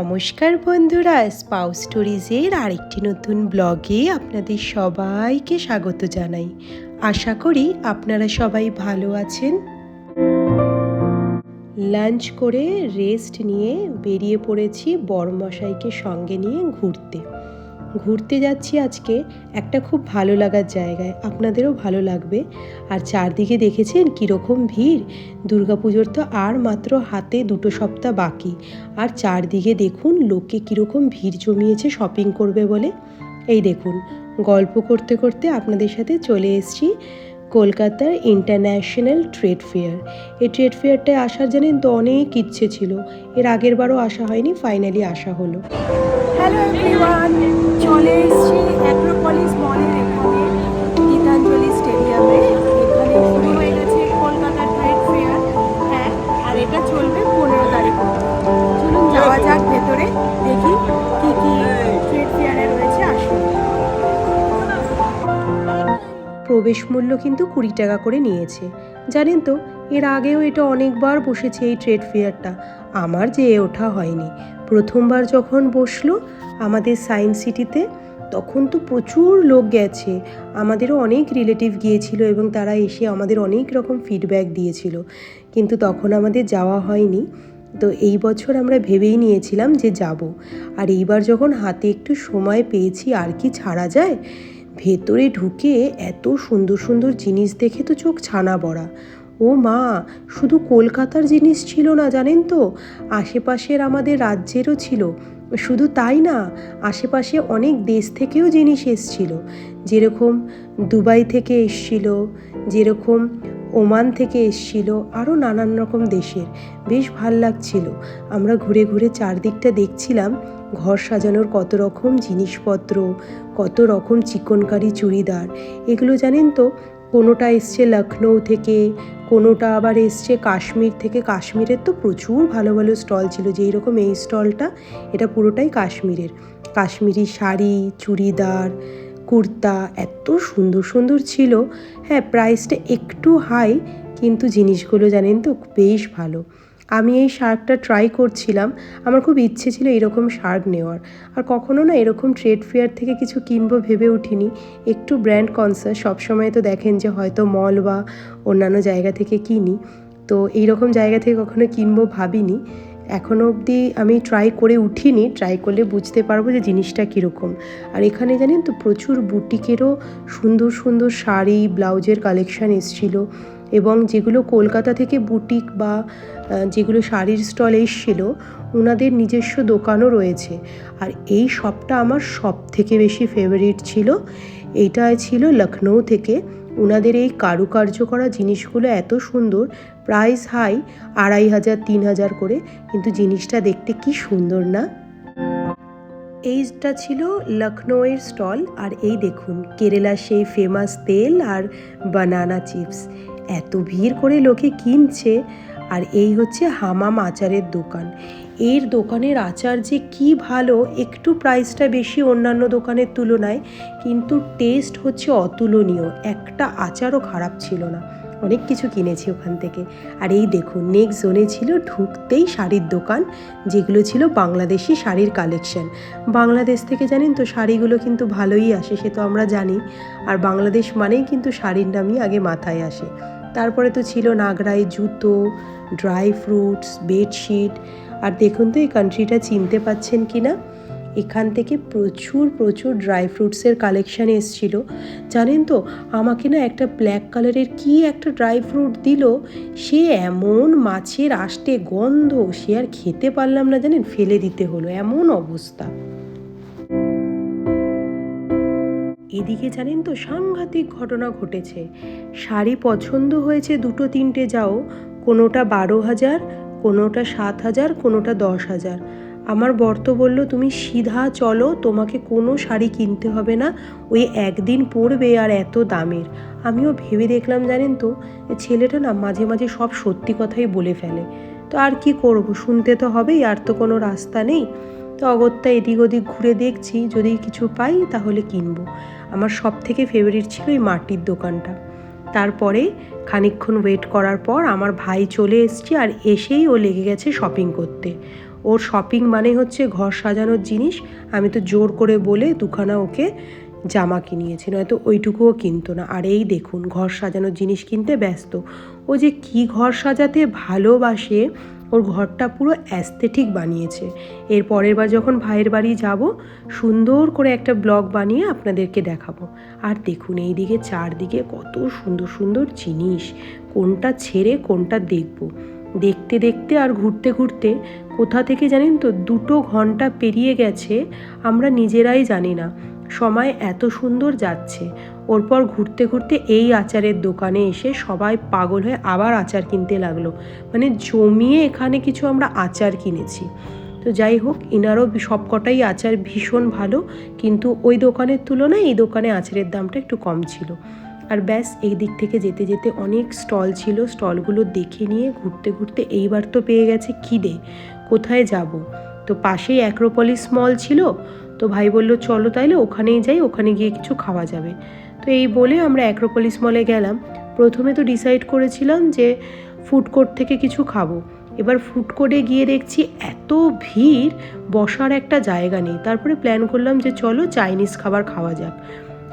নমস্কার বন্ধুরা স্পাউ স্টোরিজের আরেকটি নতুন ব্লগে আপনাদের সবাইকে স্বাগত জানাই। আশা করি আপনারা সবাই ভালো আছেন। লাঞ্চ করে রেস্ট নিয়ে বেরিয়ে পড়েছি বড়মশাইকে সঙ্গে নিয়ে ঘুরতে। ঘুরতে যাচ্ছি আজকে একটা খুব ভালো লাগার জায়গায়। আপনাদেরও ভালো লাগবে। আর চারদিকে দেখেছেন কীরকম ভিড়? দুর্গাপুজোর তো আর মাত্র হাতে দুটো সপ্তাহ বাকি। আর চারদিকে দেখুন লোকে কীরকম ভিড় জমিয়েছে শপিং করবে বলে। এই দেখুন, গল্প করতে করতে আপনাদের সাথে চলে এসেছি। কলকাতার ইন্টারন্যাশনাল ট্রেড ফেয়ার। এই ট্রেড ফেয়ারটায় আসার জানেন তো অনেক ইচ্ছে ছিল। এর আগের বারও আসা হয়নি, ফাইনালি আসা হলো। হ্যালো এভরিওয়ান চলে এসেছি অ্যাক্রোপলিস মলের এখানে, গীতাঞ্জলি স্টেডিয়ামে এখানে শুরু হয়ে গেছে কলকাতা ট্রেড ফেয়ার হ্যাঁ আর এটা চলবে প্রবেশ মূল্য কিন্তু কুড়ি টাকা করে নিয়েছে। জানেন তো, এর আগেও এটা অনেকবার বসেছে এই ট্রেড ফেয়ারটা। আমার যেয়ে ওঠা হয়নি। প্রথমবার যখন বসল আমাদের সায়েন্স সিটিতে, তখন তো প্রচুর লোক গেছে। আমাদেরও অনেক রিলেটিভ গিয়েছিল এবং তারা এসে আমাদের অনেক রকম ফিডব্যাক দিয়েছিল। কিন্তু তখন আমাদের যাওয়া হয়নি। তো এই বছর আমরা ভেবেই নিয়েছিলাম যে যাব। আর এইবার যখন হাতে একটু সময় পেয়েছি, আর কি ছাড়া যায়? ভেতরে ঢুকে এত সুন্দর সুন্দর জিনিস দেখে তো চোখ ছানা বড়া। ও মা, শুধু কলকাতার জিনিস ছিল না জানেন তো? আশেপাশের আমাদের রাজ্যেরও ছিল। শুধু তাই না, আশেপাশে অনেক দেশ থেকেও জিনিস এসছিল। যেরকম দুবাই থেকে এসছিল, যেরকম ওমান থেকে এসছিল আরও নানান রকম দেশের। বেশ ভালো লাগছিল। আমরা ঘুরে ঘুরে চারদিকটা দেখছিলাম, ঘর সাজানোর কত রকম জিনিসপত্র, কত রকম চিকনকারি চুড়িদার। এগুলো জানেন তো, কোনোটা এসছে লখনৌ থেকে, কোনোটা আবার এসছে কাশ্মীর থেকে। কাশ্মীরের তো প্রচুর ভালো ভালো স্টল ছিল, যেই রকম এই স্টলটা, এটা পুরোটাই কাশ্মীরের। কাশ্মীরি শাড়ি, চুড়িদার কুর্তা এত সুন্দর সুন্দর ছিল। হ্যাঁ প্রাইসটা একটু হাই কিন্তু জিনিসগুলো জানেন তো বেশ ভালো। আমি এই শার্কটা ট্রাই করছিলাম, আমার খুব ইচ্ছে ছিল এরকম শার্ক নেওয়ার। আর কখনো না এরকম ট্রেড ফেয়ার থেকে কিছু কিনবো ভেবে উঠিনি। একটু ব্র্যান্ড কনসার্ট সবসময় তো দেখেন যে হয়তো মল বা অন্যান্য জায়গা থেকে কিনি। তো এইরকম জায়গা থেকে কখনো কিনবো ভাবিনি। এখনও অবধি আমি ট্রাই করে উঠিনি ট্রাই করলে বুঝতে পারব যে জিনিসটা কীরকম। আর এখানে জানেন তো প্রচুর বুটিকেরও সুন্দর সুন্দর শাড়ি, ব্লাউজের কালেকশান এসছিল এবং যেগুলো কলকাতা থেকে বুটিক বা যেগুলো শাড়ির স্টল এসছিল ওনাদের নিজস্ব দোকানও রয়েছে। আর এই শপটা আমার সব থেকে বেশি ফেভারিট ছিল। এইটা ছিল লখনৌ থেকে। ওনাদের এই কারুকার্য করা জিনিসগুলো এত সুন্দর প্রাইস হাই আড়াই হাজার, তিন হাজার করে। কিন্তু জিনিসটা দেখতে কি সুন্দর না? এইটা ছিল লখনৌয়ের স্টল। আর এই দেখুন, কেরালার সেই ফেমাস তেল আর বানানা চিপস এত ভিড় করে লোকে কিনছে। আর এই হচ্ছে হামাম আচারের দোকান। এর দোকানের আচার যে কি ভালো, একটু প্রাইসটা বেশি অন্যান্য দোকানের তুলনায়। কিন্তু টেস্ট হচ্ছে অতুলনীয়। একটা আচারও খারাপ ছিল না। অনেক কিছু কিনেছি ওখান থেকে। আর এই দেখুন নেক্সট জোনে ছিল ঢুকতেই শাড়ির দোকান, যেগুলো ছিল বাংলাদেশি শাড়ির কালেকশন বাংলাদেশ থেকে জানেন তো, শাড়িগুলো কিন্তু ভালোই আসে, সে তো আমরা জানি। আর বাংলাদেশ মানেই কিন্তু শাড়ির নামই আগে মাথায় আসে। তারপরে তো ছিল নাগরাই জুতো ড্রাই ফ্রুটস বেডশিট আর দেখুন তো, এই কান্ট্রিটা চিনতে পাচ্ছেন কি না এখান থেকে প্রচুর প্রচুর ড্রাই ফ্রুটসের কালেকশান এসছিল। জানেন তো, আমাকে না একটা ব্ল্যাক কালারের কি একটা ড্রাই ফ্রুট দিল? সে এমন মাছের আষ্টে গন্ধ, সে আর খেতে পারলাম না জানেন, ফেলে দিতে হলো, এমন অবস্থা। এদিকে জানেন তো, সাংঘাতিক ঘটনা ঘটেছে। শাড়ি পছন্দ হয়েছে দুটো তিনটে, যাও। কোনোটা বারো হাজার, কোনোটা সাত হাজার, কোনোটা দশ হাজার। আমার বর তো বলল, তুমি সিধা, চলো, তোমাকে কোনো শাড়ি কিনতে হবে না। ওই একদিন পরবে আর এত দামের। আমিও ভেবে দেখলাম, জানেন তো ছেলেটা না মাঝে মাঝে সব সত্যি কথাই বলে ফেলে। তো আর কি করব? শুনতে তো হবেই, আর তো কোনো রাস্তা নেই। তো অগত্যা এদিক ওদিক ঘুরে দেখছি, যদি কিছু পাই তাহলে কিনবো। আমার সব থেকে ফেভারিট ছিল এই মাটির দোকানটা। তারপরে খানিকক্ষণ ওয়েট করার পর আমার ভাই চলে এসছে আর এসেই ও লেগে গেছে শপিং করতে। ওর শপিং মানে হচ্ছে ঘর সাজানোর জিনিস। আমি তো জোর করে বলে দুখানা ওকে জামা কিনিয়েছি, নয়তো ওইটুকুও কিনতো না। আর এই দেখুন, ঘর সাজানোর জিনিস কিনতে ব্যস্ত। ও যে কি ঘর সাজাতে ভালোবাসে, ওর ঘরটা পুরো অ্যাস্থেটিক বানিয়েছে। এর পরের বার যখন ভাইয়ের বাড়ি যাব, সুন্দর করে একটা ব্লগ বানিয়ে আপনাদেরকে দেখাবো। আর দেখুন, এইদিকে চারদিকে কত সুন্দর সুন্দর জিনিস। কোনটা ছেড়ে কোনটা দেখব। দেখতে দেখতে আর ঘুরতে ঘুরতে কোথা থেকে জানেন তো দুটো ঘণ্টা পেরিয়ে গেছে আমরা নিজেরাই জানি না। সময় এত সুন্দর যাচ্ছে। ওরপর ঘুরতে ঘুরতে এই আচারের দোকানে এসে সবাই পাগল হয়ে আবার আচার কিনতে লাগল। মানে জমিয়ে এখানে কিছু আমরা আচার কিনেছি। তো যাই হোক, ইনারও সবকটাই আচার ভীষণ ভালো, কিন্তু ওই দোকানের তুলনায় এই দোকানে আচারের দামটা একটু কম ছিল। আর ব্যাস, এই দিক থেকে যেতে যেতে অনেক স্টল ছিল। স্টলগুলো দেখে নিয়ে ঘুরতে ঘুরতে এইবার তো পেয়ে গেছে খিদে। কোথায় যাব? তো পাশেই অ্যাক্রোপলিস মল ছিল। তো ভাই বলল, চলো তাইলে ওখানেই যাই, ওখানে গিয়ে কিছু খাওয়া যাবে। তো এই বলে আমরা অ্যাক্রোপলিস মলে গেলাম। প্রথমে তো ডিসাইড করেছিলাম যে ফুড কোর্ট থেকে কিছু খাব। এবার ফুড কোর্টে গিয়ে দেখছি এত ভিড়, বসার একটা জায়গা নেই। তারপরে প্ল্যান করলাম যে চলো চাইনিজ খাবার খাওয়া যাক।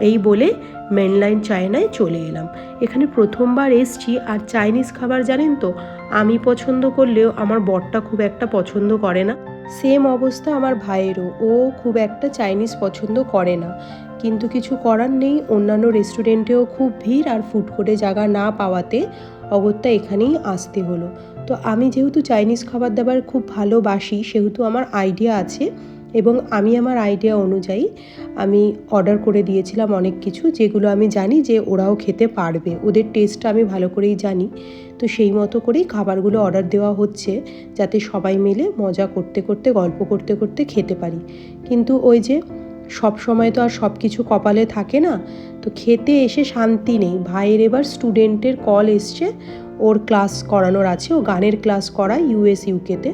এই বলে মেনলাইন চায়নায় চলে এলাম। এখানে প্রথমবার এসছি আর চাইনিজ খাবার জানেন তো, আমি পছন্দ করলেও আমার বরটা খুব একটা পছন্দ করে না। সেম অবস্থা আমার ভাইয়েরও, ও খুব একটা চাইনিজ পছন্দ করে না। কিন্তু কিছু করার নেই, অন্যান্য রেস্টুরেন্টেও খুব ভিড় আর ফুড কোর্টে জায়গা না পাওয়াতে অগত্যা এখানেই আসতে হলো। তো আমি যেহেতু চাইনিজ খাবার দাবার খুব ভালোবাসি, সেহেতু আমার আইডিয়া আছে। এবং আমি আমার আইডিয়া অনুযায়ী আমি অর্ডার করে দিয়েছিলাম অনেক কিছু, যেগুলো আমি জানি যে ওরাও খেতে পারবে। ওদের টেস্টটা আমি ভালো করেই জানি। তো সেই মতো করেই খাবারগুলো অর্ডার দেওয়া হচ্ছে, যাতে সবাই মিলে মজা করতে করতে, গল্প করতে করতে খেতে পারি। কিন্তু ওই যে সব সময় তো আর সব কিছু কপালে থাকে না, তো খেতে এসে শান্তি নেই। ভাইয়ের এবার স্টুডেন্টের কল এসছে, ওর ক্লাস করানোর আছে, ও গানের ক্লাস করায় ইউএস ইউকেতে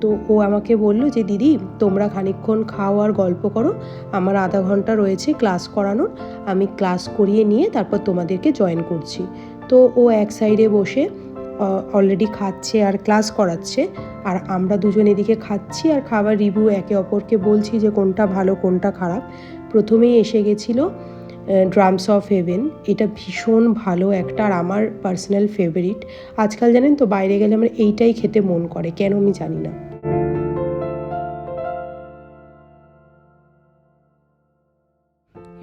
তো ও আমাকে বলল যে, দিদি, তোমরা খানিকক্ষণ খাও আর গল্প করো। আমার আধা ঘণ্টা রয়েছে ক্লাস করানোর। আমি ক্লাস করিয়ে নিয়ে তারপর তোমাদেরকে জয়েন করছি। তো ও এক সাইডে বসে অলরেডি খাচ্ছে আর ক্লাস করাচ্ছে। আর আমরা দুজন এদিকে খাচ্ছি আর খাবার রিভিউ একে অপরকে বলছি যে, কোনটা ভালো, কোনটা খারাপ? প্রথমেই এসে গেছিল ড্রামস অফ হেভেন এটা ভীষণ ভালো একটা আর আমার পার্সোনাল ফেভারিট আজকাল জানেন তো, বাইরে গেলে আমার এইটাই খেতে মন করে। কেন আমি জানি না।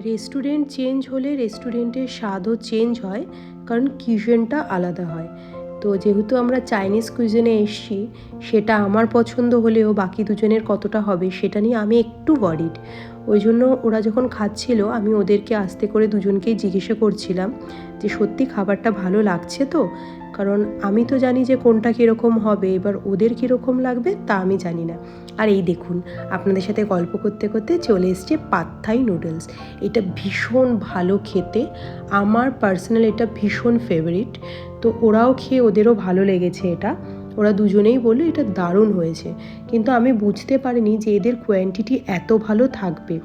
রেস্টুরেন্ট চেঞ্জ হলে রেস্টুরেন্টের স্বাদও চেঞ্জ হয় কারণ কিচেনটা আলাদা হয়। তো যেহেতু আমরা চাইনিজ কুইজনে এসছি, সেটা আমার পছন্দ হলেও বাকি দুজনের কতটা হবে সেটা নিয়ে আমি একটু ওয়ারিড ওই জন্য ওরা যখন খাচ্ছিল, আমি ওদেরকে আস্তে করে দুজনকেই জিজ্ঞাসা করছিলাম যে, সত্যি খাবারটা ভালো লাগছে তো? কারণ আমি তো জানি যে কোনটা কীরকম হবে, এবার ওদের কীরকম লাগবে তা আমি জানি না। আর এই দেখুন, আপনাদের সাথে গল্প করতে করতে চলে এসছে পাত্থাই নুডলস এটা ভীষণ ভালো খেতে, আমার পার্সোনাল এটা ভীষণ ফেভারিট তো ওরাও খেয়ে ওদেরও ভালো লেগেছে এটা। ওরা দুজনেই বলল, এটা দারুণ হয়েছে। কিন্তু আমি বুঝতে পারিনি যে এদের কোয়ান্টিটি এত ভালো থাকবে।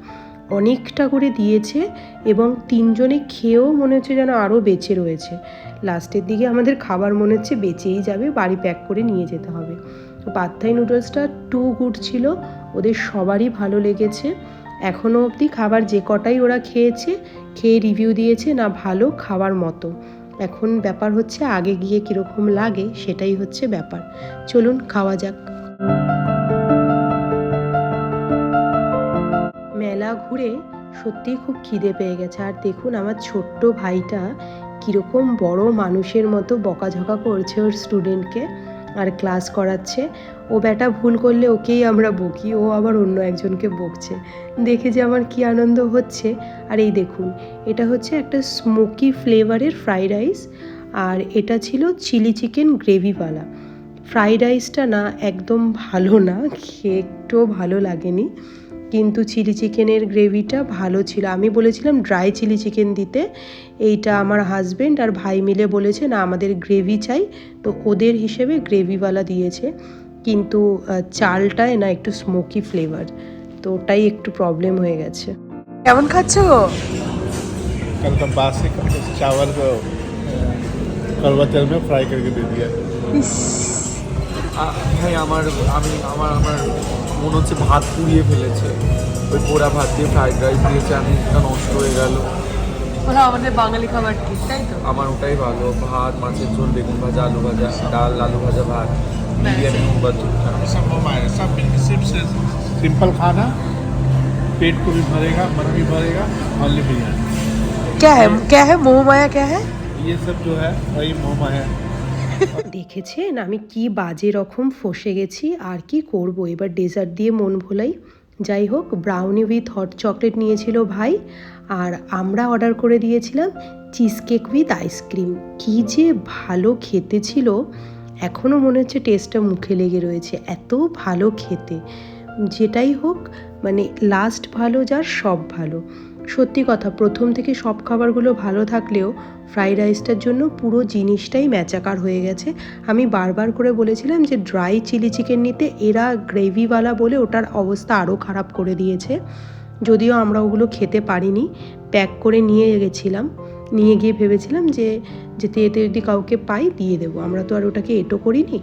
অনেকটা করে দিয়েছে এবং তিনজনে খেয়েও মনে হচ্ছে যেন আরও বেঁচে রয়েছে। লাস্টের দিকে আমাদের খাবার মনে হচ্ছে বেঁচেই যাবে, বাড়ি প্যাক করে নিয়ে যেতে হবে। পাত্থাই নুডলসটা টু গুড ছিল, ওদের সবারই ভালো লেগেছে। এখনও অবধি খাবার যে কটাই ওরা খেয়েছে, খেয়ে রিভিউ দিয়েছে না ভালো খাবার মতো। এখন ব্যাপার হচ্ছে আগে গিয়ে কীরকম লাগে সেটাই হচ্ছে ব্যাপার। চলুন, খাওয়া যাক। মেলা ঘুরে সত্যিই খুব খিদে পেয়ে গেছে। আর দেখুন, আমার ছোট্ট ভাইটা কীরকম বড় মানুষের মতো বকাঝকা করছে ওর স্টুডেন্টকে আর ক্লাস করাচ্ছে। ও ব্যাটা ভুল করলে ওকেই আমরা বকি, ও আবার অন্য একজনকে বকছে। দেখে যে আমার কি আনন্দ হচ্ছে। আর এই দেখুন, এটা হচ্ছে একটা স্মোকি ফ্লেভারের ফ্রাইড রাইস আর এটা ছিল চিলি চিকেন গ্রেভিওয়ালা ফ্রাইড রাইসটা না একদম ভালো না খেয়ে একটুও ভালো লাগেনি। কিন্তু চিলি চিকেনের গ্রেভিটা ভালো ছিল আমি বলেছিলাম ড্রাই চিলি চিকেন দিতে এইটা আমার হাজবেন্ড আর ভাই মিলে বলেছে না আমাদের গ্রেভি চাই তো ওদের হিসেবে গ্রেভিওয়ালা দিয়েছে কিন্তু আহ, চালটায় না একটু স্মোকি ফ্লেভার তো ওটাই একটু প্রবলেম হয়ে গেছে কেমন খাচ্ছ कल का बासी का उस चावल को करवा तेल में फ्राई करके दे दिया আ- ভাই আমার আমি আমার আমার মনে হচ্ছে ভাত পুড়িয়ে ফেলেছে ওই পোড়া ভাত দিয়ে ফ্রাইড রাইস দিয়েছে আমি এটা নষ্ট হয়ে গেল ওরা আমাদের বাঙালি খাবার ঠিক তাই তো আমার ওটাই ভালো ভাত মাছের ঝোল বেগুন ভাজা আলু ভাজা ডাল আলু ভাজা ভাত বিরিয়ানি মুম্বাদ सब मोमा है सब मिलके सिर्फ से सिंपल खाना पेट को भी भरेगा मन भी भरेगा ऑनली बिरयानी क्या है क्या है मोह माया क्या है ये सब जो है वही मोमा है দেখেছেন? আমি কি বাজে রকম ফসে গেছি? আর কি করব? এবার ডেজার্ট দিয়ে মন ভোলাই। যাই হোক ব্রাউনি উইথ হট চকলেট নিয়েছিল ভাই। আর আমরা অর্ডার করে দিয়েছিলাম চিজ কেক উইথ আইসক্রিম কী যে ভালো খেতে ছিল। এখনও মনে হচ্ছে টেস্টটা মুখে লেগে রয়েছে। এত ভালো খেতে। যেটাই হোক মানে লাস্ট ভালো যার সব ভালো। সত্যি কথা, প্রথম থেকে সব খাবারগুলো ভালো থাকলেও ফ্রাইড রাইসটার জন্য পুরো জিনিসটাই ম্যাচাকার হয়ে গেছে। আমি বারবার করে বলেছিলাম যে, ড্রাই চিলি চিকেন নিতে এরা গ্রেভিওয়ালা বলে ওটার অবস্থা আরও খারাপ করে দিয়েছে। যদিও আমরা ওগুলো খেতে পারিনি, প্যাক করে নিয়ে গেছিলাম। নিয়ে গিয়ে ভেবেছিলাম যে, যেতে যেতে যদি কাউকে পাই, দিয়ে দেবো। আমরা তো আর ওটাকে এটো করিনি।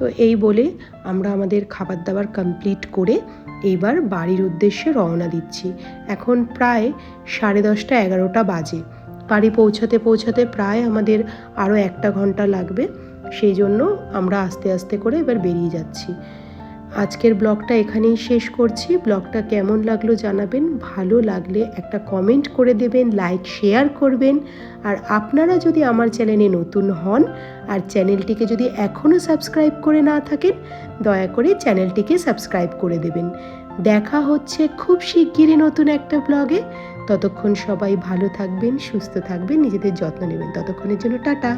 তো এই বলে আমরা আমাদের খাবার দাবার কমপ্লিট করে এইবার বাড়ির উদ্দেশ্যে রওনা দিচ্ছি। এখন প্রায় সাড়ে দশটা এগারোটা বাজে। বাড়ি পৌঁছাতে পৌঁছাতে প্রায় আমাদের আরও একটা ঘণ্টা লাগবে। সেই জন্য আমরা আস্তে আস্তে করে এবার বেরিয়ে যাচ্ছি। আজকের ব্লগটা এখানেই শেষ করছি। ব্লগটা কেমন লাগল জানাবেন। ভালো লাগলে একটা কমেন্ট করে দেবেন লাইক শেয়ার করবেন। আর আপনারা যদি আমার চ্যানেলে নতুন হন আর চ্যানেলটিকে যদি এখনও সাবস্ক্রাইব করে না থাকেন, দয়া করে চ্যানেলটিকে সাবস্ক্রাইব করে দেবেন। দেখা হচ্ছে খুব শিগগিরই নতুন একটা ব্লগে ততক্ষণ সবাই ভালো থাকবেন, সুস্থ থাকবেন, নিজেদের যত্ন নেবেন। ততক্ষণের জন্য টাটা।